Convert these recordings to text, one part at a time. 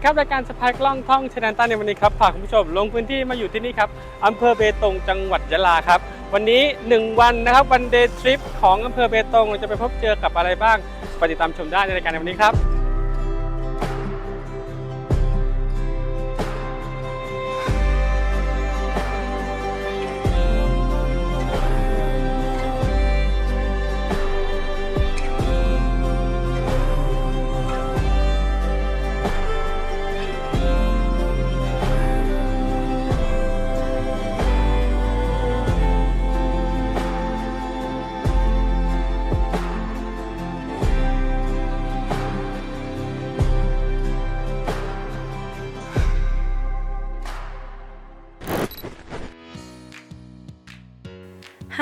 ดีครับรายการสะพายกล้องท่องชนันต้ในวันนี้ครับพาคุณผู้ชมลงพื้นที่มาอยู่ที่นี่ครับอำเภอเบตงจังหวัดยะลาครับ วันนี้ 1 วันนะครับวันเดย์ทริปของอำเภอเบตงเราจะไปพบเจอกับอะไรบ้างไปติดตามชมได้ในรายการในวันนี้ครับ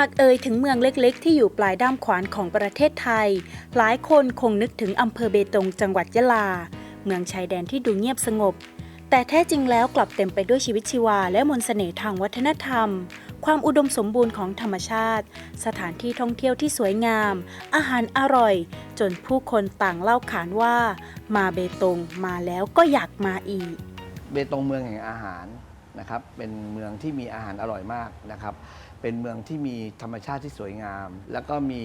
หากเอ่ยถึงเมืองเล็กๆ ที่อยู่ปลายด้ามขวานของประเทศไทย หลายคนคงนึกถึงอำเภอเบตงจังหวัดยะลา เมืองชายแดนที่ดูเงียบสงบ แต่แท้จริงแล้วกลับเต็มไปด้วยชีวิตชีวาและมนต์เสน่ห์ทางวัฒนธรรม ความอุดมสมบูรณ์ของธรรมชาติ สถานที่ท่องเที่ยวที่สวยงาม อาหารอร่อย จนผู้คนต่างเล่าขานว่า มาเบตงมาแล้วก็อยากมาอีก เบตงเมืองแห่งอาหารนะครับเป็นเมืองที่มีอาหารอร่อยมากนะครับ เป็นเมืองที่มีธรรมชาติที่สวยงาม แล้วก็มี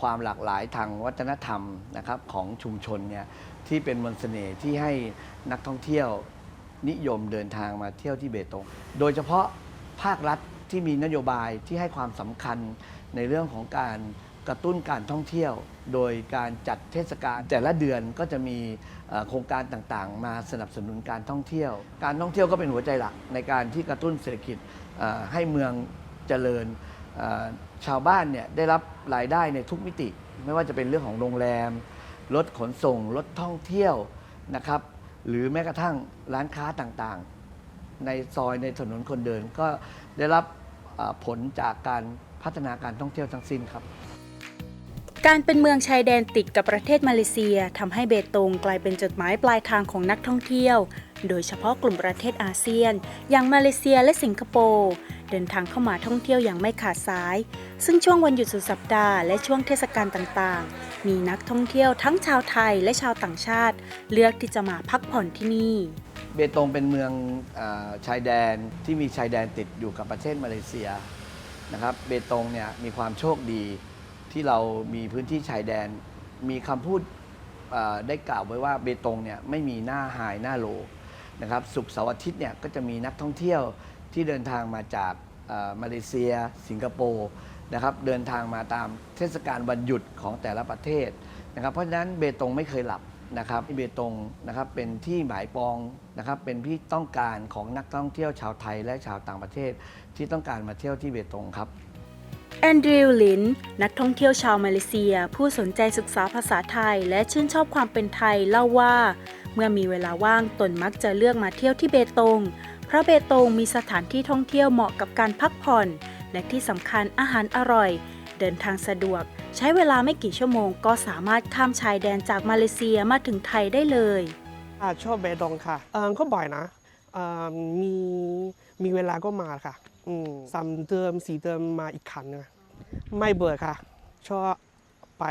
ความหลากหลายทางวัฒนธรรมนะครับของชุมชนเนี่ยที่เป็นมนต์เสน่ห์ที่ให้นักท่องเที่ยวนิยมเดินทางมาเที่ยวที่เบตง โดยเฉพาะภาครัฐที่มีนโยบายที่ให้ความสำคัญในเรื่องของการกระตุ้นการท่องเที่ยว โดยการจัดเทศกาลแต่ละเดือนก็จะมีโครงการต่างๆ มาสนับสนุนการท่องเที่ยว การท่องเที่ยวก็เป็นหัวใจหลักในการที่กระตุ้นเศรษฐกิจ ให้เมืองเจริญชาวบ้านเนี่ยได้รับรายได้ในทุกมิติ ไม่ว่าจะเป็นเรื่องของโรงแรม รถขนส่ง รถท่องเที่ยวนะครับ หรือแม้กระทั่งร้านค้าต่างๆ ในซอยในถนนคนเดินก็ได้รับผลจากการพัฒนาการท่องเที่ยวทั้งสิ้นครับ การเป็นเมืองชายแดนติดกับประเทศมาเลเซียทำให้เบตงกลายเป็นจุดหมายปลายทางของนักท่องเที่ยว โดยเฉพาะกลุ่มประเทศอาเซียน อย่างมาเลเซียและสิงคโปร์เดินทางเข้ามาท่องเที่ยวอย่างไม่ขาดสาย ซึ่งช่วงวันหยุดสุดสัปดาห์และช่วงเทศกาลต่างๆ มีนักท่องเที่ยวทั้งชาวไทยและชาวต่างชาติ เลือกที่จะมาพักผ่อนที่นี่ เบตงเป็นเมืองอชายแดนที่มีชายแดนติดอยู่กับประเทศมาเลเซียนะครับ เบตงเนี่ยมีความโชคดี ที่เรามีพื้นที่ชายแดน มีคำพูดได้กล่าวไว้ว่าเบตงเนี่ยไม่มีหน้าไฮหน้าโลนะครับศุกเสาร์อาทิตย์เนี่ยก็จะมีนักท่องเที่ยวที่เดินทางมาจากมาเลเซีย สิงคโปร์นะครับเดินทางมาตามเทศกาลวันหยุดของแต่ละประเทศนะครับเพราะฉะนั้นเบตงไม่เคยหลับนะครับเบตงนะครับเป็นที่หมายปองนะครับเป็นที่ต้องการของนักท่องเที่ยวชาวไทยและชาวต่างประเทศที่ต้องการมาเที่ยวที่เบตงครับ แอนดริวลิน นักท่องเที่ยวชาวมาเลเซีย ผู้สนใจศึกษาภาษาไทย และชื่นชอบความเป็นไทยเล่าว่า เมื่อมีเวลาว่างตนมักจะเลือกมาเที่ยวที่เบตง เพราะเบตงมีสถานที่ท่องเที่ยวเหมาะกับการพักผ่อน และที่สำคัญอาหารอร่อย เดินทางสะดวก ใช้เวลาไม่กี่ชั่วโมงก็สามารถข้ามชายแดนจากมาเลเซียมาถึงไทยได้เลยอชอบเบตงค่ะเออก็บ่อยนะมีมีเวลาก็มาค่ะ อืมสามเดือนสี่เดือนมาอีกครั้งนะไม่เบื่อค่ะ ชอบไป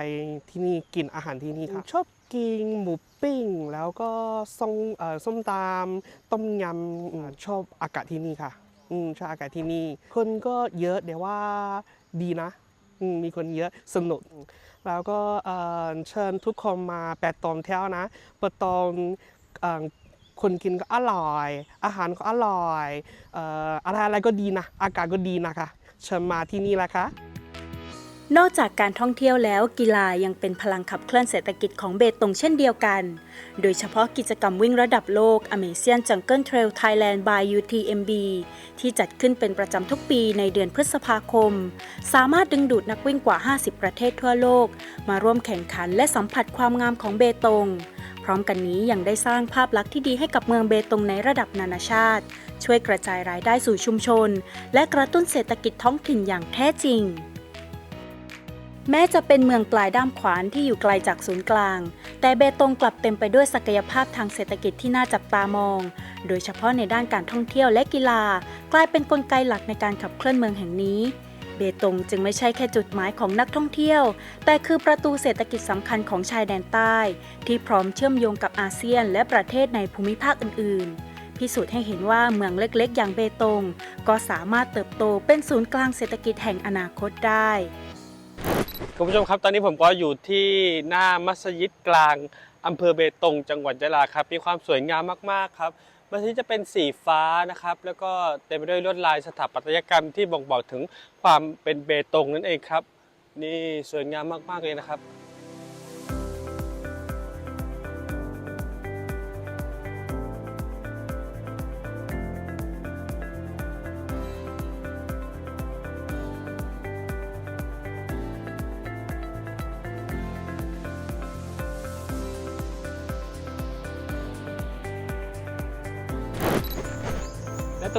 ที่นี่กินอาหารที่นี่ค่ะ ชอบกินหมูปิ้ง แล้วก็ส้มเอ่อส้มตำต้มยำอืมชอบอากาศที่นี่ค่ะอืมชอบอากาศที่นี่ คนก็เยอะแต่ว่าดีนะอืมมีคนเยอะสนุก แล้วก็เอ่อเชิญทุกคนมาแปดตอนเที่ยวนะเปิดตอนเอ่อ คนกินก็อร่อย อาหารก็อร่อยอออะไรอะไรก็ดีนะ อากาศก็ดีนะคะเชิญมาที่นี่ละคะนอกจากการท่องเที่ยวแล้วกีฬายังเป็นพลังขับเคลื่อนเศรษฐกิจของเบตงเช่นเดียวกัน โดยเฉพาะกิจกรรมวิ่งระดับโลก Amazing Jungle Trail Thailand by UTMB ที่จัดขึ้นเป็นประจำทุกปีในเดือนพฤษภาคม สามารถดึงดูดนักวิ่งกว่า 50 ประเทศทั่วโลก มาร่วมแข่งขันและสัมผัสความงามของเบตง พร้อมกันนี้ยังได้สร้างภาพลักษณ์ที่ดีให้กับเมืองเบตงในระดับนานาชาติ ช่วยกระจายรายได้สู่ชุมชน และกระตุ้นเศรษฐกิจท้องถิ่นอย่างแท้จริงแม้จะเป็นเมืองปลายด้ามขวานที่อยู่ไกลจากศูนย์กลาง แต่เบตงกลับเต็มไปด้วยศักยภาพทางเศรษฐกิจที่น่าจับตามอง โดยเฉพาะในด้านการท่องเที่ยวและกีฬา กลายเป็นนกลไกหลักในการขับเคลื่อนเมืองแห่งนี้ เบตงจึงไม่ใช่แค่จุดหมายของนักท่องเที่ยว แต่คือประตูเศรษฐกิจสำคัญของชายแดนใต้ ที่พร้อมเชื่อมโยงกับอาเซียนและประเทศในภูมิภาคอื่น ๆ พิสูจน์ให้เห็นว่าเมืองเล็ก ๆ อย่างเบตง ก็สามารถเติบโตเป็นศูนย์กลางเศรษฐกิจแห่งอนาคตได้คุณผู้ชมครับ ตอนนี้ผมก็อยู่ที่หน้ามัสยิดกลางอำเภอเบตง จังหวัดยะลาครับ มีความสวยงามมาก ๆ ครับ มัสยิดจะเป็นสีฟ้านะครับ แล้วก็เต็มไปด้วยลวดลายสถาปัตยกรรมที่บ่งบอกถึงความเป็นเบตงนั่นเองครับ นี่สวยงามมากๆเลยนะครับ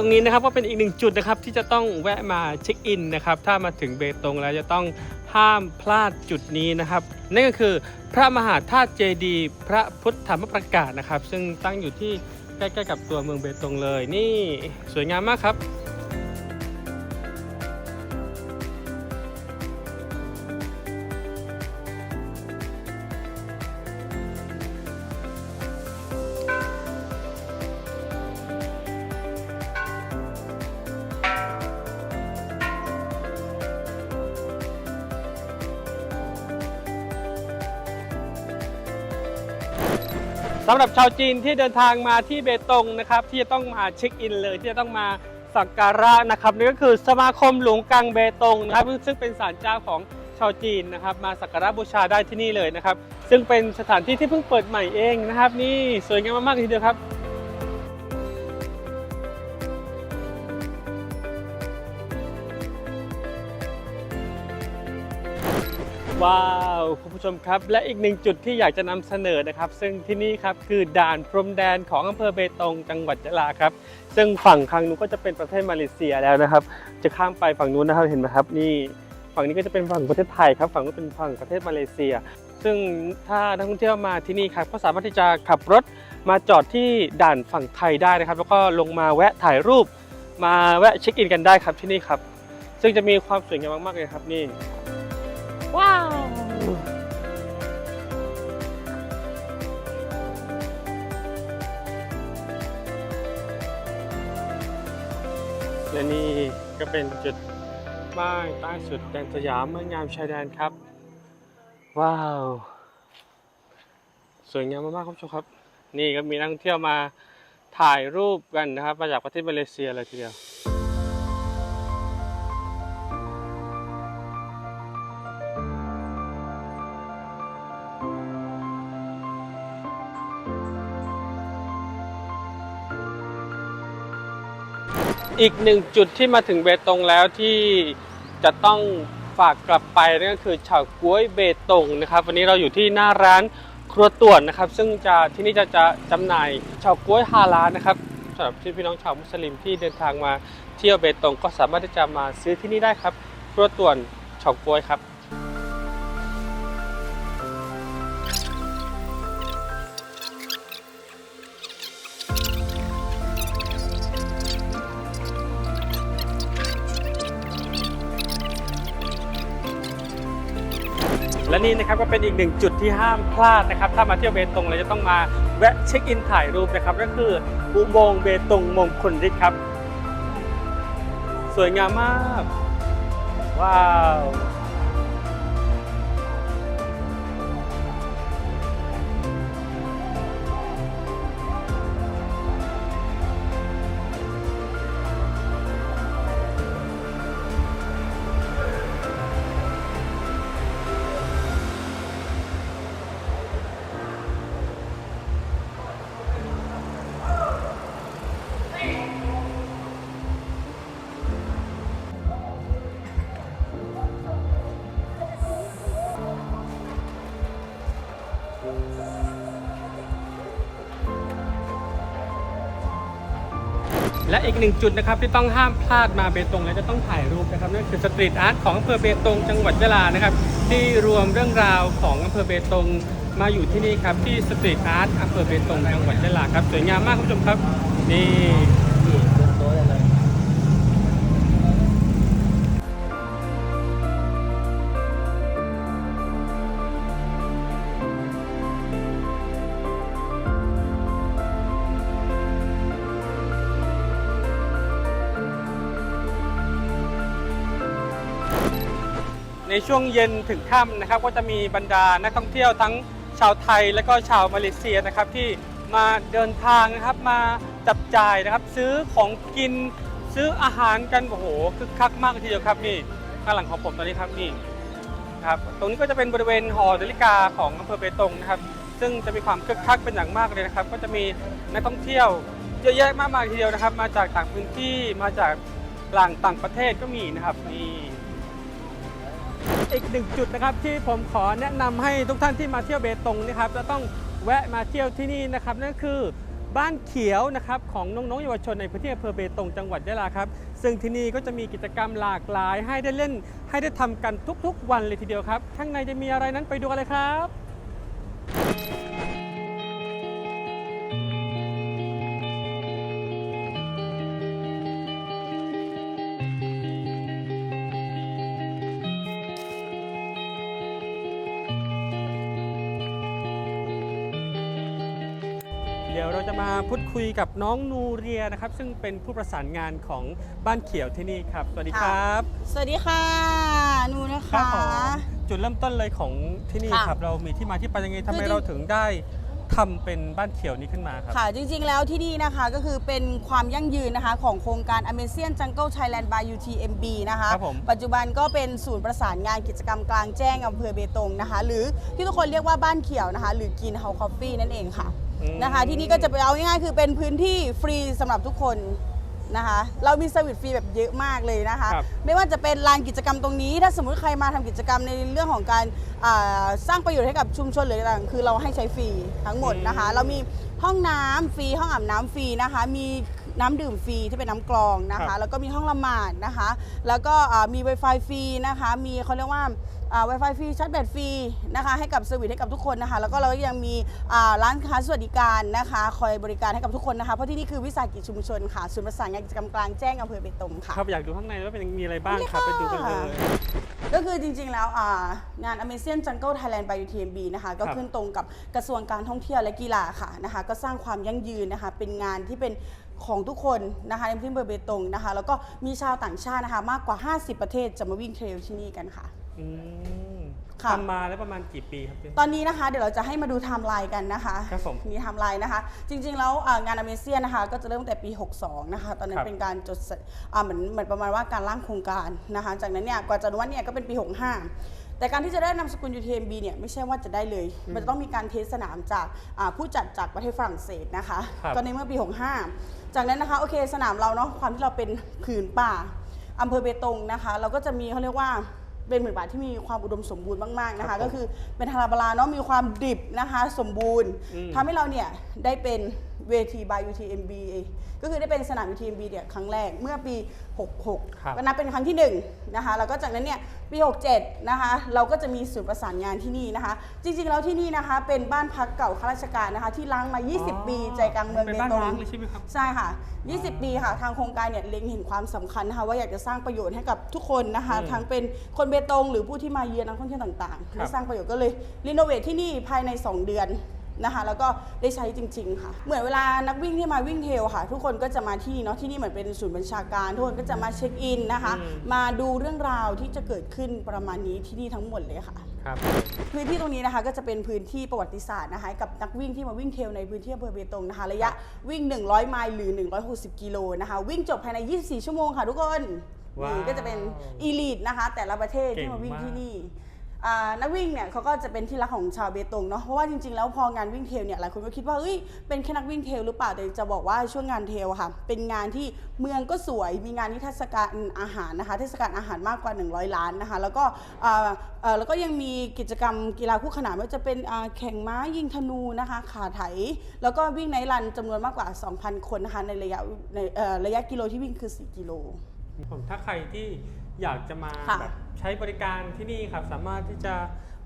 รงนี้นะครับก็เป็นอีกหนึ่งจุดนะครับที่จะต้องแวะมาเช็คอินนะครับถ้ามาถึงเบตงแล้วจะต้องห้ามพลาดจุดนี้นะครับ นั่นก็คือพระมหาธาตุเจดีย์พระพุทธธรรมประกาศนะครับ ซึ่งตั้งอยู่ที่ใกล้ๆกับตัวเมืองเบตงเลย นี่สวยงามมากครับ หรับชาวจีนที่เดินทางมาที่เบตงนะครับ ที่จะต้องมาเช็คอินเลย ที่จะต้องมาสักการะนะครับนี่ก็คือสมาคมหลวงกังเบตงนะครับ ซึ่งเป็นศาลเจ้าของชาวจีนนะครับ มาสักการะบูชาได้ที่นี่เลยนะครับ ซึ่งเป็นสถานที่ที่เพิ่งเปิดใหม่เองนะครับ นี่สวยงามมากๆทีเดียวครับ ว้าวคุณผู้ชมครับ และอีกหนึ่งจุดที่อยากจะนำเสนอนะครับ ซึ่งที่นี่ครับคือด่านพรมแดนของอำเภอเบตงจังหวัดยะลาครับ ซึ่งฝั่งทางนู้นก็จะเป็นประเทศมาเลเซียแล้วนะครับ จะข้ามไปฝั่งนู้นนะครับเห็นไหมครับนี่ฝั่งนี้ก็จะเป็นฝั่งประเทศไทยครับ ฝั่งนู้นเป็นฝั่งประเทศมาเลเซีย ซึ่งถ้านักท่องเที่ยวมาที่นี่ครับก็สามารถที่จะขับรถมาจอดที่ด่านฝั่งไทยได้นะครับ แล้วก็ลงมาแวะถ่ายรูป มาแวะเช็คอินกันได้ครับที่นี่ครับ ซึ่งจะมีความสวยงามมากๆเลยครับนี่ ว้าว และนี่ก็เป็นจุดป้ายใต้สุดแดนสยามเมืองงามชายแดนครับ ว้าว สวยงามมากๆครับผู้ชมครับ นี่ก็มีนักท่องเที่ยวมาถ่ายรูปกันนะครับ มาจากประเทศมาเลเซียเลยทีเดียว อีกหนึ่งจุดที่มาถึงเบตงแล้วที่จะต้องฝากกลับไปนั่นก็คือเฉาก๊วยเบตงนะครับ วันนี้เราอยู่ที่หน้าร้านครัวต่วนนะครับ ซึ่งจะที่นี่จะจะจำหน่ายเฉาก๊วยฮาลาลนะครับสำหรับที่พี่น้องชาวมุสลิมที่เดินทางมาเที่ยวเบตงก็สามารถที่จะมาซื้อที่นี่ได้ครับครัวต่วนเฉาก๊วยครับ และนี่นะครับก็เป็นอีกหนึ่งจุดที่ห้ามพลาดนะครับ ถ้ามาเที่ยวเบตงเราจะต้องมาแวะเช็คอินถ่ายรูปนะครับ ก็คืออุโมงค์เบตงมงคลฤทธิ์ครับ สวยงามมาก ว้าว และอีกหนึ่งจุดนะครับที่ต้องห้ามพลาดมาเบตงและจะต้องถ่ายรูปนะครับนั่นคือสตรีทอาร์ตของอำเภอเบตงจังหวัดยะลานะครับ ที่รวมเรื่องราวของอำเภอเบตงมาอยู่ที่นี่ครับที่สตรีทอาร์ตอำเภอเบตงจังหวัดยะลาครับสวยงามมากคุณผู้ชมครับนี่ ในช่วงเย็นถึงค่ำนะครับ ก็จะมีบรรดานักท่องเที่ยวทั้งชาวไทยและก็ชาวมาเลเซียนะครับ ที่มาเดินทางนะครับมาจับจ่ายนะครับ ซื้อของกินซื้ออาหารกันโอ้โหคึกคักมากทีเดียวครับนี่ข้างหลังของผมตอนนี้ครับนี่ครับตรงนี้ก็จะเป็นบริเวณหอนาฬิกาของอำเภอเบตงนะครับ ซึ่งจะมีความคึกคักเป็นอย่างมากเลยนะครับ ก็จะมีนักท่องเที่ยวเยอะแยะมากมายทีเดียวนะครับ มาจากต่างพื้นที่มาจากหลังต่างประเทศก็มีนะครับนี่ อีกหนึ่งจุดนะครับที่ผมขอแนะนำให้ทุกท่านที่มาเที่ยวเบตงนะครับจะต้องแวะมาเที่ยวที่นี่นะครับนั่นคือบ้านเขียวนะครับของน้องๆเยาวชนในพื้นที่อำเภอเบตงจังหวัดยะลาครับ ซึ่งที่นี่ก็จะมีกิจกรรมหลากหลาย ให้ได้เล่นให้ได้ทำกันทุกๆ วันเลยทีเดียวครับ ข้างในจะมีอะไรนั้นไปดูกันเลยครับ จะมาพูดคุยกับน้องนูเรียนะครับ ซึ่งเป็นผู้ประสานงานของบ้านเขียวที่นี่ครับ สวัสดีครับสวัสดีค่ะหนูนะคะผมจุดเริ่มต้นเลยของที่นี่ค่ะครับ เรามีที่มาที่ไปยังไงทำไมคือจริงเราถึงได้ทำเป็นบ้านเขียวนี้ขึ้นมาครับ ค่ะ จริงๆ แล้วที่นี่นะคะก็คือเป็นความยั่งยืนนะคะของโครงการ Amazing Jungle Thailand by UTMB นะคะครับผม ปัจจุบันก็เป็นศูนย์ประสานงานกิจกรรมกลางแจ้งอำเภอเบตงนะคะ หรือที่ทุกคนเรียกว่าบ้านเขียวนะคะ หรือกินเฮาคอฟฟี่นั่นเองค่ะอืม นะคะ ที่นี่ก็จะไปเอาง่ายๆคือเป็นพื้นที่ฟรีสำหรับทุกคนนะคะ เรามีเซอร์วิสฟรีแบบเยอะมากเลยนะคะ ครับ ไม่ว่าจะเป็นลานกิจกรรมตรงนี้ ถ้าสมมติใครมาทำกิจกรรมในเรื่องของการอ่าสร้างประโยชน์ให้กับชุมชนหรืออะไรต่างๆคือเราให้ใช้ฟรีทั้งหมดนะคะ เรามีห้องน้ำฟรีห้องอาบน้ำฟรีนะคะ มีน้ำดื่มฟรีที่เป็นน้ำกรองนะครัคะ บ แล้วก็มีห้องละหมาดนะคะ แล้วก็อ่ามี Wi-Fi ฟรีนะคะ มีเขาเรียกว่า อ่า Wi-Fi ฟรีชาร์จแบตฟรีนะคะให้กับเซอร์วิสให้กับทุกคนนะคะ แล้วก็เราก็ยังมีอ่าร้านค้าสวัสดิการนะคะ คอยบริการให้กับทุกคนนะคะ เพราะที่นี่คือวิสาหกิจชุมชนค่ะศูนย์ประสานงานกิจกรรมกลางแจ้งอำเภอเบตงค่ะครับอยากดูข้างในว่าเป็นมีอะไรบ้างครับไปดูกันเลยก็คือจริงๆแล้วอ่างาน Amazing Jungle Thailand by UTMB นะคะ ก็ครับขึ้นตรงกับกระทรวงการท่องเที่ยวและกีฬาค่ะนะคะ ก็สร้างความยั่งยืนนะคะ เป็นงานที่เป็นของทุกคนนะคะในพื้นที่อำเภอเบตงนะคะ แล้วก็มีชาวต่างชาตินะคะ มากกว่า 50 ประเทศจะมาวิ่งเทรลที่นี่กันค่ะ อืมค่ะ ทำมาแล้วประมาณกี่ปีครับพี่ ตอนนี้นะคะเดี๋ยวเราจะให้มาดูไทม์ไลน์กันนะคะครับผมมีไทม์ไลน์นะคะ จริงๆ แล้วอ่างานอเมเซียนะคะ ก็จะเริ่มตั้งแต่ปี 62 นะคะ ตอนนั้ครันบเป็นการจดสอ่าเหมือนเหมือนประมาณว่าการร่างโครงการนะคะ จากนั้นเนี่ยกว่าจะอนุมัติเนี่ยก็เป็นปี 65 แต่การที่จะได้นามสกุล UTMB เนี่ยไม่ใช่ว่าจะได้เลย มันจะต้องมีการเทสสนามจากอ่าผู้จัดจากประเทศฝรั่งเศสนะคะครับ ก็ในเมื่อปี 65 จากนั้นนะคะโอเคสนามเราเนาะความที่เราเป็นผืนป่าอำเภอเบตงนะคะ เราก็จะมีเขาเรียกว่า เป็นเหมือนป่าที่มีความอุดมสมบูรณ์มากๆนะครัคะ บผมก็คือเป็นทาราบาลาเนาะมีความดิบนะคะ สมบูรณ์อืม ทำให้เราเนี่ยได้เป็น เวที by UTMB ก็คือได้เป็นสนาม UTMB เนี่ยครั้งแรกเมื่อปี 66ครับก็นับเป็นครั้งที่1นะคะแล้วก็จากนั้นเนี่ยปี 67 นะคะเราก็จะมีศูนย์ประสานงานที่นี่นะคะ จริงๆแล้วที่นี่นะคะเป็นบ้านพักเก่าข้าราชการนะคะที่ล้างมา 20 ปีใจกลางเมืองเป็นเบบ้านตงร้างเลยใช่ไหมครับ ใช่ค่ะ 20 ปีค่ะ ทางโครงการเนี่ยเล็งเห็นความสำคัญนะคะว่าอยากจะสร้างประโยชน์ให้กับทุกคนนะคะอืมทั้งเป็นคนเบตงหรือผู้ที่มาเยือนนักท่องเที่ยวต่างๆครับได้สร้างประโยชน์ก็เลยรีโนเวทที่นี่ภายใน 2 เดือน นะคะ แล้วก็ได้ใช้จริง ๆ ค่ะ เหมือนเวลานักวิ่งที่มาวิ่งเทรลค่ะ ทุกคนก็จะมาที่นี่เนาะที่นี่เหมือนเป็นศูนย์บัญชาการ ทุกคนก็จะมาเช็คอินนะคะอืมมาดูเรื่องราวที่จะเกิดขึ้นประมาณนี้ที่นี่ทั้งหมดเลยค่ะ ครับ พื้นที่ตรงนี้นะคะก็จะเป็นพื้นที่ประวัติศาสตร์นะคะให้กับนักวิ่งที่มาวิ่งเทรลในพื้นที่อำเภอเบตงนะคะ ระยะวิ่ง 100 ไมล์หรือ 160 กิโลนะคะ วิ่งจบภายใน 24 ชั่วโมงค่ะ ทุกคนว้าวนี่ก็จะเป็นอีลีทนะคะ แต่ละประเทศเก่งที่มาวิ่งมาก ที่นี่อ่า นักวิ่งเนี่ยเขาก็จะเป็นที่รักของชาวเบตงเนาะเพราะว่าจริงๆแล้วพองานวิ่งเทรลเนี่ยหลายคนก็คิดว่าเอ้ยเป็นแค่นักวิ่งเทรลหรือเปล่าแต่จะบอกว่าช่วงงานเทรลอะค่ะ เป็นงานที่เมืองก็สวยมีงานนิทรรศการอาหารนะคะเทศกาลอาหารมากกว่า 100 ล้านนะคะ แล้วก็อ่าเอ่อแล้วก็ยังมีกิจกรรมกีฬาคู่ขนานไม่ว่าจะเป็นอ่าแข่งม้ายิงธนูนะคะขาไถ แล้วก็วิ่งในรันจำนวนมากกว่า 2,000 คนนะคะในระยะในเอ่อระยะกิโลที่วิ่งคือ 4 กิโลผมถ้าใครที่อยากจะมาค่ะแบบ ใช้บริการที่นี่ครับ สามารถที่จะ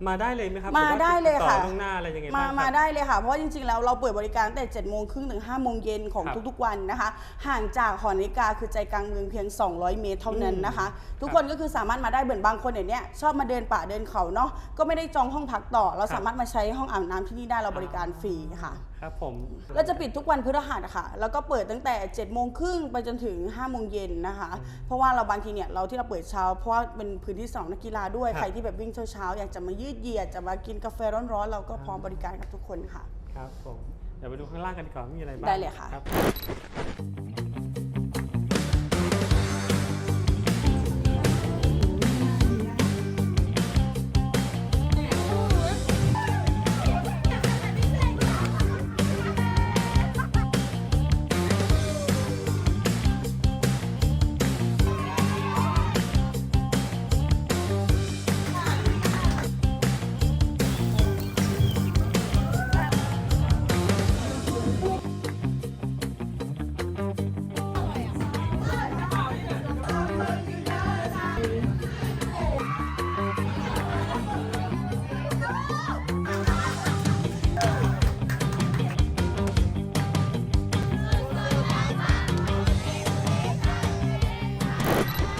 มาได้เลยไหมครับมาหรือว่าได้เลยติต่อค่ะล่วงหน้าอะไรยังไงมาบ้างครับ มาได้เลยค่ะ เพราะว่าจริงๆ แล้วเราเปิดบริการตั้งแต่7จ็ดโมงครึ่งถึง5้าโมงเย็นของครับทุกๆ วันนะคะ ห่างจากหอนาฬิกาคือใจกลางเมืองเพียง 200 เมตรเท่านั้นนะคะ ทุกคนก็คือสามารถมาได้เหมือนบางคนอย่างเนี้ยชอบมาเดินป่าเดินเขาเนาะก็ไม่ได้จองห้องพักต่อ เราสามารถมาใช้ห้องอาบน้ำที่นี่ได้เราบริการฟรีค่ะครับผมเราจะปิดทุกวันพฤหัสอะค่ะ แล้วก็เปิดตั้งแต่7จ็ดโมงครึ่งไปจนถึง5้าโมงเย็นนะคะ เพราะว่าเราบางทีเนี่ยเราที่เราเปิดเช้า เพราะว่าเป็นพื้นที่สำหรับนักกีฬาด้วยครับใครที่แบบวิ่งเช้าๆอยากจะมายืดเหยียดจะมากินกาแฟร้อนๆ เราก็พร้อมบริการกับทุกคนค่ะ ครับผม เดี๋ยวไปดูข้างล่างกันดีกว่ามีอะไรบ้าง ได้เลยค่ะ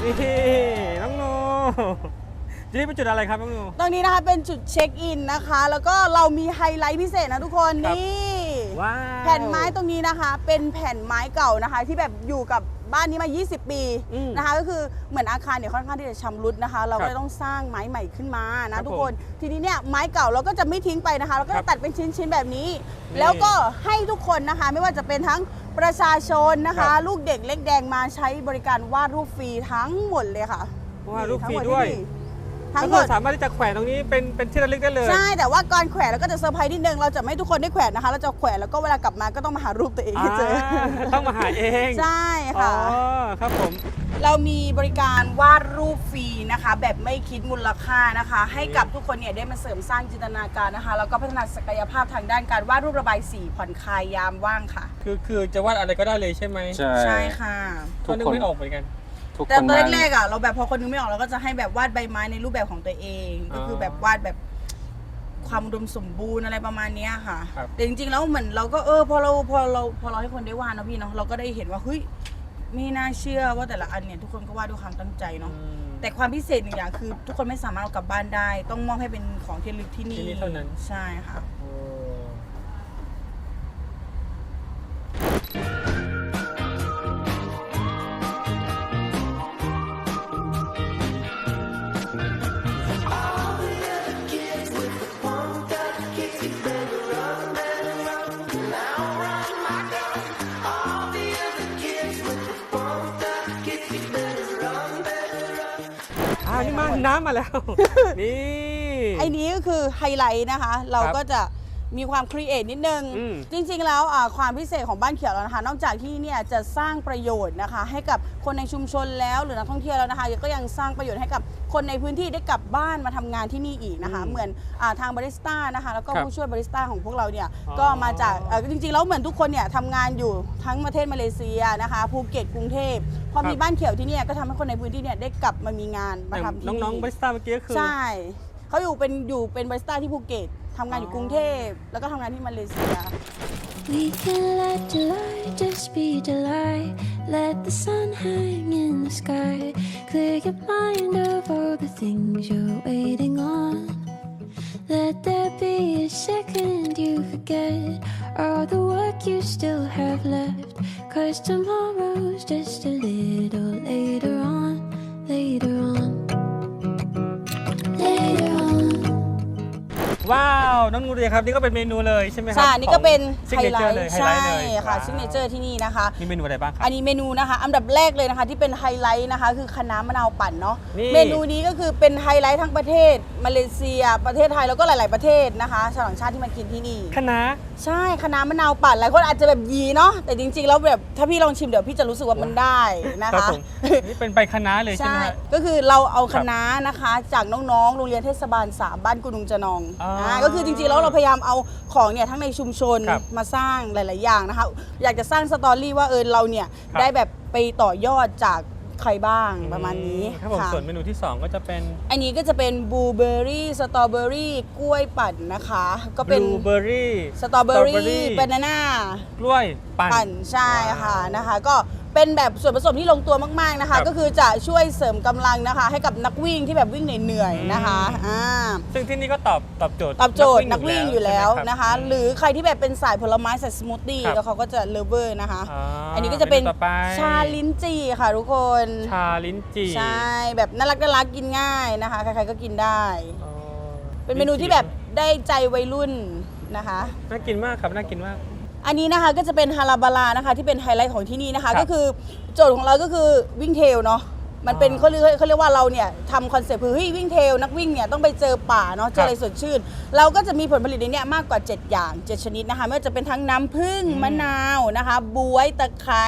นี่น้องโนที่นี่เป็นจุดอะไรครับน้องโน ตรงนี้นะคะเป็นจุดเช็คอินนะคะ แล้วก็เรามีไฮไลท์พิเศษนะทุกคนครับ นี่ ว้าว แผ่นไม้ตรงนี้นะคะ เป็นแผ่นไม้เก่านะคะ ที่แบบอยู่กับ บ้านนี้มา 20 ปีอืมนะคะ ก็คือเหมือนอาคารเนี่ยค่อนข้างที่จะชำรุดนะคะ เราครัก็บเลยต้องสร้างไม้ใหม่ขึ้นมาครันะบทุกคนทีนี้เนี่ยไม้เก่าเราก็จะไม่ทิ้งไปนะคะ เราก็ครัจะบตัดเป็นชิ้นๆแบบนี้ นี่แล้วก็ให้ทุกคนนะคะ ไม่ว่าจะเป็นทั้งประชาชนนะครัคะ บ ลูกเด็กเล็กแดงมาใช้บริการวาดรูปฟรีทั้งหมดเลยค่ะวาดรูปฟรีทั้งหมด้วย ที่นี่ ทั้แล้งวหมก็ดสามารถที่จะแขวนตรงนี้เป็นเป็นที่ระลึกได้เลย ใช่แต่ว่าก่อนแขวนเราก็จะเซอร์ไพรส์นิดนึงเราจะไม่ให้ทุกคนได้แขวนนะคะ เราจะแขวนแล้วก็เวลากลับมาก็ต้องมาหารูปตัวเองให้เจอาต้องมาหาเองใช่อ๋อค่ะ ครับผม เรามีบริการวาดรูปฟรีนะคะ แบบไม่คิดมูลค่านะคะ ให้กับทุกคนเนี่ยได้มาเสริมสร้างจินตนาการนะคะ แล้วก็พัฒนาศักยภาพทางด้านการวาดรูประบายสีผ่อนคลายยามว่างค่ะ คือคือจะวาดอะไรก็ได้เลยใช่ไหมใช่ ใช่ค่ะก็นึกไม่ออกเหมือนกัน ทุกแต่คนตอนมาแรกๆอะเราแบบพอคนนึงไม่ออกเราก็จะให้แบบวาดใบไม้ในรูปแบบของตัวเอง ก็คือแบบวาดแบบความอุดมสมบูรณ์อะไรประมาณเนี้ยค่ะ ครับ แต่จริงๆแล้วเหมือนเราก็เออพอเราพอเราพอเราให้คนได้วาดเนอะพี่เนาะเราก็ได้เห็นว่าเฮ้ยไม่น่าเชื่อว่าแต่ละอันเนี่ยทุกคนก็วาดด้วยความตั้งใจเนาะอืม แต่ความพิเศษหนึ่งอย่างคือ ทุกคนไม่สามารถเอากลับบ้านได้ ต้องมอบให้เป็นของที่ระลึกที่นี่ที่นี่เท่านั้น ใช่ค่ะ โอ้ นี่มาน้ำมาแล้ว นี่ ไอ้นี้ก็คือไฮไลท์นะคะ เราครับก็จะ มีความครีเอทนิดนึง อืม จริง ๆ แล้วอ่าความพิเศษของบ้านเขียวเรานะคะ นอกจากที่เนี่ยจะสร้างประโยชน์นะคะ ให้กับคนในชุมชนแล้วหรือนักท่องเที่ยวแล้วนะคะ ก็ยังสร้างประโยชน์ให้กับคนในพื้นที่ได้กลับบ้านมาทำงานที่นี่อีกนะคะ อืมเหมือนอาทางบาริสต้านะคะ แล้วก็ครับผู้ช่วยบาริสต้าของพวกเราเนี่ยอ๋อ ก็มาจากเอ่อจริงๆแล้วเหมือนทุกคนเนี่ยทำงานอยู่ทั้งประเทศมาเลเซียนะคะภูเก็ตกรุงเทพพอมีบ้านเขียวที่เนี่ยก็ทำให้คนในพื้นที่เนี่ยได้กลับมามีงานมาอย่างทำที่ น้องๆบาริสต้าเมื่อกี้ก็คือ ใช่ เขาอยู่เป็นอยู่เป็นบาริสต้าที่ภูเก็ต ทำงานอยู่กรุงเทพ แล้วก็ทำงานที่มาเลเซีย We can let delight just be delight. Let the sun hang in the sky. Clear your mind of all the things you're waiting on. Let there be a second you forget all the work you still have left. Cause tomorrow's just a little later on, later on, ว้าวน้องนูเรียครับนี่ก็เป็นเมนูเลยใช่ไหมครัใช่อันนี่ก็เป็นซิกไฮเนไลเจอร์ท์เลยไฮไลใช่ท์เลยค่ะว้าวซิกเนเจอร์ที่นี่นะคะ มีเมนูอะไรบ้างครับ อันนี้เมนูนะคะ อันดับแรกเลยนะคะที่เป็นไฮไลท์นะคะ คือคะน้ามะนาวปั่นเนาะนี่ เมนูนี้ก็คือเป็นไฮไลท์ทั้งประเทศ มาเลเซีย ประเทศไทยแล้วก็หลาย ๆ ประเทศนะคะชาวต่างชาติที่มากินที่นี่ คณะ ใช่คะน้ามะนาวปั่นหลายคนอาจจะแบบยีเนาะแต่จริง ๆ แล้วแบบถ้าพี่ลองชิมเดี๋ยวพี่จะรู้สึกว่ามันได้นะครัคะผมนี่เป็นใบคะน้าเลยใช่ไหมใช่ ฮะ ก็คือเราเอาครัคะบน้านะคะ จากน้องๆ โรงเรียนเทศบาล3บ้านกุดุงจะนองอ่าอ่าก็คือจริงๆแล้วเราพยายามเอาของเนี่ยทั้งในชุมชนครับมาสร้างหลาย ๆ อย่างนะคะอยากจะสร้างสตอรี่ว่าเออเราเนี่ยครับ ได้แบบไปต่อยอดจากใครบ้างประมาณนี้ครับผมค่ะส่วนเมนูที่ 2 ก็จะเป็นอันนี้ก็จะเป็นบลูเบอร์รี่สตรอเบอร์รี่กล้วยปั่นนะคะ ก็บเป็นลูเบอร์รี่สตรอเบอร์รี่บานาน่ากล้วยปั่น ปั่นใช่ค่ะว้าวนะคะ ก็ เป็นแบบส่วนผสมที่ลงตัวมากๆนะคะครับก็คือจะช่วยเสริมกำลังนะคะ ให้กับนักวิ่งที่แบบวิ่งเหนื่อยอืมๆนะคะอ่า ซึ่งที่นี่ก็ตอบตอบโจทย์ตอบโจทย์นักวิ่งอยู่แล้วใช่ไหมรับนะคะหรือใครที่แบบเป็นสายผลไม้สายสมูทตี้ครับแล้วเขาก็จะเลเวอร์นะคะอ่าอันนี้ก็จะเป็นมต่อไปชาลิ้นจี่ค่ะทุกคน ชาลิ้นจี่ใช่ แบบน่ารักน่ารักกินง่ายนะคะ ใครๆก็กินได้ อ๋อเป็นเมนูที่แบบได้ใจวัยรุ่นนะคะ น่ากินมากครับน่ากินมาก อันนี้นะคะก็จะเป็นฮาราบาลานะคะที่เป็นไฮไลท์ของที่นี่นะครัคะบก็คือโจทย์ของเราก็คือวิ่งเทรลเนาะ มันเป็นอ่าเขาเรียกเขาเรียกว่าเราเนี่ยทำคอนเซ็ปต์คือเฮ้ยวิ่งเทรลนักวิ่งเนี่ยต้องไปเจอป่าเนาะเจออะไรสดชื่น เราก็จะมีผลผลิตในเนี้ยมากกว่า 7 อย่าง 7 ชนิดนะคะไม่ว่าจะเป็นทั้งน้ำผึ้งอืมมะนาวนะคะบวยตะไคร้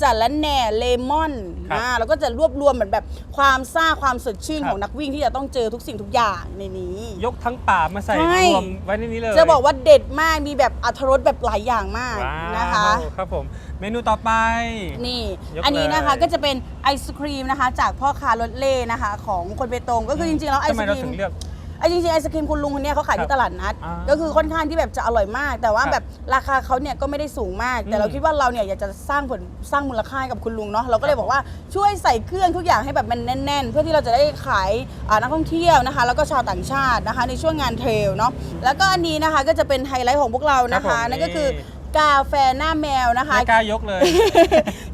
สาระแหน่เลมอนครับนะแล้วก็จะรวบรวมเหมือนแบบความซ่าความสดชื่นครับ ของนักวิ่งที่จะต้องเจอทุกสิ่งทุกอย่างในนี้ ยกทั้งป่ามาใส่ใช่ รวมไว้ในนี้เลยจะบอกว่าเด็ดมากมีแบบอรรถรสแบบหลายอย่างมากว้าวนะคะ ครับผม เมนูต่อไป นี่ ยกอันนี้นะคะเลย ก็จะเป็นไอศครีมนะคะ จากพ่อค้ารถเล่นะคะ ของคนเบตงก็คือจริงๆแล้วไอทำศไมคเรารีถึมงเลือก ไอจริงๆไอศครีมคุณลุงคนเนี้ยเขาขายครับที่ตลาดนัด อ่าก็คือค่อนข้างที่แบบจะอร่อยมาก แต่ว่าครับแบบราคาเขาเนี่ยก็ไม่ได้สูงมาก แต่อืมเราคิดว่าเราเนี่ยอยากจะสร้างผลสร้างมูลค่าให้กับคุณลุงเนาะเราก็เลยบอกว่าช่วยใส่เครื่องทุกอย่างให้แบบมันแน่น ๆ เพื่อที่เราจะได้ขายอ่านักท่องเที่ยวนะคะ แล้วก็ชาวต่างชาตินะคะ ในช่วงงานเทรลเนาะแล้วก็อันนี้นะคะก็จะเป็นไฮไลท์ของพวกเรานะครัคะบผมนั่นก็คือนี่ กาแฟหน้าแมวนะคะ ไม่กล้ายกเลย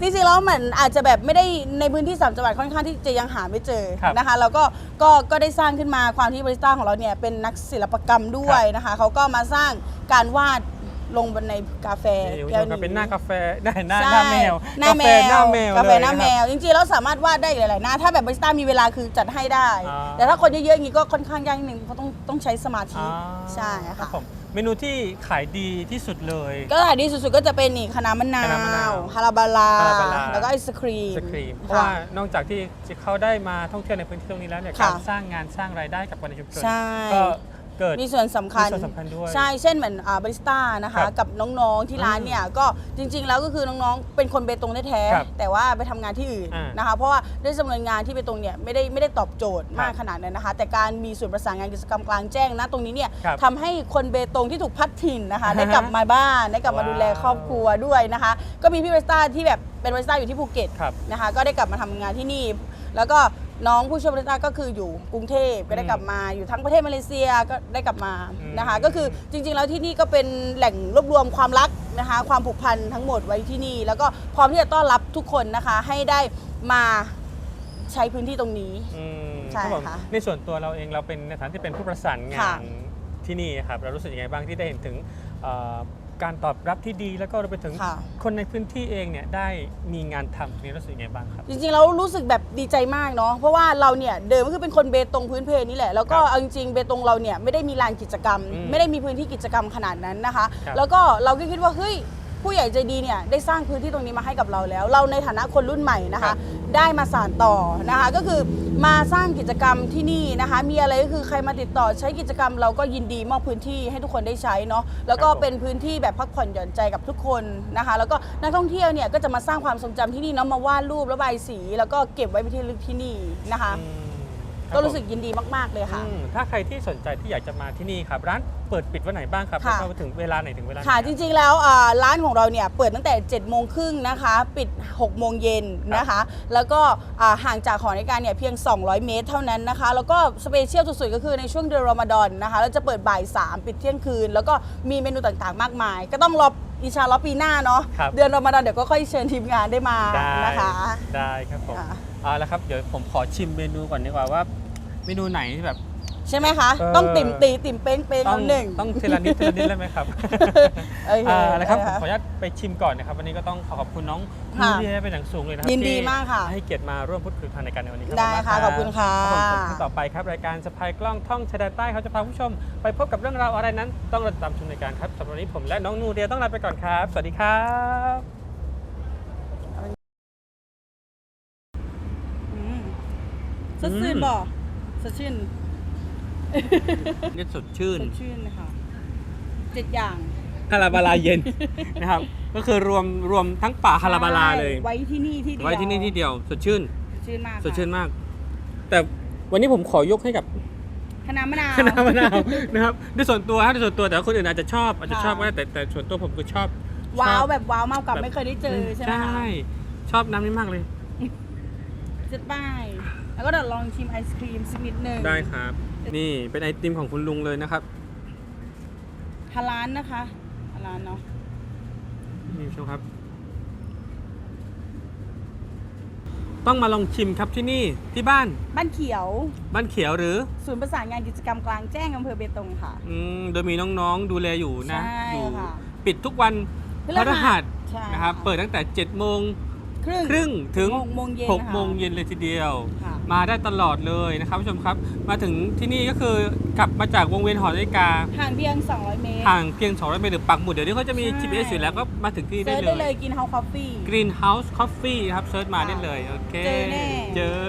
จริงๆแล้วเหมือนอาจจะแบบไม่ได้ในพื้นที่สามจังหวัดค่อนข้างที่จะยังหาไม่เจอครับนะคะแล้วก็ก็ก็ได้สร้างขึ้นมาความที่บาริสต้าของเราเนี่ยเป็นนักศิลปกรรมด้วยนะคะเขาก็มาสร้างการวาด ลงบนในกาแฟนี่คุณผู้แก้ชวมครับนี้เป็นหน้ากาแฟหน้าหน้าใช่หน้าแมวหน้าแมวกาแฟหน้าแมวกาแฟหน้าเลยะแมครับวจริงๆแล้วสามารถวาดได้หลายๆหน้าถ้าแบบบาริสต้ามีเวลาคือจัดให้ได้อ่าแต่ถ้าคนเยอะๆอย่างนี้ก็ค่อนข้างยากนิดนึงเพราะต้องต้องใช้สมาธิอ่าใช่ครัค่ะบผมเมนูที่ขายดีที่สุดเลย ก็ขายดีสุดๆก็จะเป็นนี่คณะมะนาคะน้ามะนาววฮาราบาลาฮาราบาลา แล้วก็ไอศครีมสครีมเพราะค่ะว่านอกจากที่เขาได้มาท่องเที่ยวในพื้นที่ตรงนี้แล้วเนี่ยค่ะการสร้างงานสร้างรายได้กับคนในชุมชนใช่ก็ เกิดมีส่วนสำคัญมีส่วนสำคัญด้วยใช่เช่นเหมือนอ่าบาริสต้านะครัคะบกับน้องๆที่ร้านเนี่ยก็จริง ๆ แล้วก็คือน้องๆเป็นคนเบตงแท้ครับๆแต่ว่าไปทำงานที่อื่นอ่านนะคะเพราะว่าด้วยจำนวนงานที่เบตงเนี่ยไม่ได้ไม่ได้ตอบโจทย์ครับมากขนาดนั้นนะคะ แต่การมีส่วนประสานงานกิจกรรมกลางแจ้งนะตรงนี้เนี่ยครับทำให้คนเบตงที่ถูกพัดถิ่นนะคะอ่าฮะได้กลับมาบ้านได้กลับมาว้าว ดูแลครอบครัวด้วยนะคะ ก็มีพี่บาริสต้าที่แบบเป็นบาริสต้าอยู่ที่ภูเก็ต ครับ นะคะก็ได้กลับมาทำงานที่นี่ แล้วก็ น้องผู้ช่วยบริษัทก็คืออยู่กรุงเทพก็ได้กลับมาอยู่ทั้งประเทศมาเลเซียก็ได้กลับมาอืมนะคะ ก็คือจริง ๆ แล้วที่นี่ก็เป็นแหล่งรวบรวมความรักนะคะ ความผูกพันทั้งหมดไว้ที่นี่ แล้วก็พร้อมที่จะต้อนรับทุกคนนะคะ ให้ได้มาใช้พื้นที่ตรงนี้ อืมใช่รับผมค่ะในส่วนตัวเราเองเราเป็นในฐานะที่เป็นผู้ประสานงาค่ะ นที่นี่ครับเรารู้สึกยังไงบ้างที่ได้เห็นถึงเอ่อ การตอบรับที่ดีแล้วก็รวมไปถึงค่ะ คนในพื้นที่เองเนี่ยได้มีงานทำตรงนี้รู้สึกยังไงบ้างครับ จริงๆแล้วรู้สึกแบบดีใจมากเนาะเพราะว่าเราเนี่ยเดิมก็คือเป็นคนเบตงพื้นเพนี่แหละแล้วก็ครับเอาจริงๆเบตงเราเนี่ยไม่ได้มีลานกิจกรรม อืมไม่ได้มีพื้นที่กิจกรรมขนาดนั้นนะคะ ครับ แล้วก็เราก็คิดว่าเฮ้ยผู้ใหญ่ใจดีเนี่ยได้สร้างพื้นที่ตรงนี้มาให้กับเราแล้ว เราในฐานะคนรุ่นใหม่นะครัคะ บ ได้มาสานต่อนะคะ ก็คือมาสร้างกิจกรรมที่นี่นะคะ มีอะไรก็คือใครมาติดต่อใช้กิจกรรมเราก็ยินดีมอบพื้นที่ให้ทุกคนได้ใช้เนาะแล้วก็เป็นพื้นที่แบบพักผ่อนหย่อนใจกับทุกคนนะคะ แล้วก็นักท่องเที่ยวเนี่ยก็จะมาสร้างความทรงจำที่นี่เนาะมาวาดรูประบายสี แล้วก็เก็บไว้เป็นที่ระลึกที่นี่นะคะ อืม ก็รู้สึกผมยินดีมาก ๆ เลยค่ะ อืมถ้าใครที่สนใจที่อยากจะมาที่นี่ครับ ร้านเปิดปิดวันไหนบ้างครับค่ะ แล้วก็ถึงเวลาไหนถึงเวลาไหน ค่ะรับจริงๆแล้วอ่าร้านของเราเนี่ยเปิดตั้งแต่7จ็ดโมงครึ่งนะคะปิด6กโมงเย็นนะคะแล้วก็อ่าห่างจากหอนาฬิกาเนี่ยเพียง 200 เมตรเท่านั้นนะคะ แล้วก็สเปเชียลสุดๆก็คือในช่วงเดือนรอมฎอนนะคะเราจะเปิดบ่าย3ปิดเที่ยงคืน แล้วก็มีเมนูต่างๆ มากมาย ก็ต้องรออินชาอัลลอฮ์ปีหน้าเนาะครับ เดือนรอมฎอนเดี๋ยวก็ค่อยเชิญทีมงานได้มาได้นะคะ ได้ครับผมค่ะ เอาละครับเดี๋ยวผมขอชิมเมนูก่อนดีกว่าว่า เมนูไหนที่แบบ ใช่ไหมคะ เออ ต้องติ่มตีติ่มเป้งเป้งต้องน้ำหนึ่ง ต้องเทละนิดเทละนิดได้ไหมครับ โอเคอ่านะครับได้ผมค่ะขออนุญาตไปชิมก่อนนะครับ วันนี้ก็ต้องขอขอบคุณน้องค่ะที่ให้เป็นอย่างสูงเลยนะครัยินดีที่มากค่ะให้เกียรติมาร่วมพูดคุยทางในการในวันนี้ครับได้มากค่ะรัขอบคุณค่ะรับผมผมต่อไปครับรายการสะพายกล้องท่องชายแดนใต้เขาจะพาผู้ชม ไปพบกับเรื่องราวอะไรนั้น ต้องรอติดตามชมในการครับสำหรับวันนี้ผมและน้องนูเดียต้องลาไปก่อนครับ สวัสดีครับอืมสดชื่นบ่ สดชื่นนี่สดชื่น สดชื่นนะคะเจ็ดอย่างฮาราบาลาเย็น นะครับ ก็คือรวมรวมทั้งป่าฮาราบาลาเลยใช่ไว้ที่นี่ที่เดียวไว้ที่นี่ที่เดียว สดชื่น สดชื่นมากสดชื่นมาก แต่วันนี้ผมขอยกให้กับคณะมะนาวคณะมะนาวนะครับด้วยส่วนตัวฮะด้วยส่วนตัวแต่ว่าคนอื่นอาจจะชอบอาจจะค่ะชอบก็ได้แต่แต่ส่วนตัวผมคือชอบ ว้าวชอแบบว้าวมากกับไม่เคยได้เจอใช่ไหมคะชอบน้ำนี้มากเลยจัดป้าย แล้วก็เดี๋ยวลองชิมไอศครีมสักนิดหนึ่งได้ครับ นี่เป็นไอติมของคุณลุงเลยนะครับฮาลานนะคะฮาลานเนาะนี่ผู้ชมครับ ต้องมาลองชิมครับที่นี่ที่บ้านบ้านเขียว บ้านเขียวหรือ ศูนย์ประสานงานกิจกรรมกลางแจ้งอำเภอเบตงค่ะ อืมโดยมีน้องๆดูแลอยู่นะใช่อยู่ค่ะ ปิดทุกวันพพฤฤหัหัสสใช่นะครับ ค่ะ เปิดตั้งแต่7โมง ครึ่ง ครึ่งถึงหกโมงเย็นหกค่ะโมงเย็นเลยทีเดียว ค่ะ มาได้ตลอดเลยนะครับผู้ชมครับ มาถึงที่นี่ก็คือกลับมาจากวงเวียนหอนาฬิกา ห่างเพียง 200 เมตร ห่างเพียง200เมตรหรือปักหมุดเดี๋ยวนี้เขาจะมี ใช่ GPS อยู่แล้วก็มาถึงที่นี่เซิได้ร์ชเลได้เลยย กินเฮาคอฟฟี่ Greenhouse Coffee นะครับเซิร์ชมาได้เลย โอเค เจอแน่ เจอ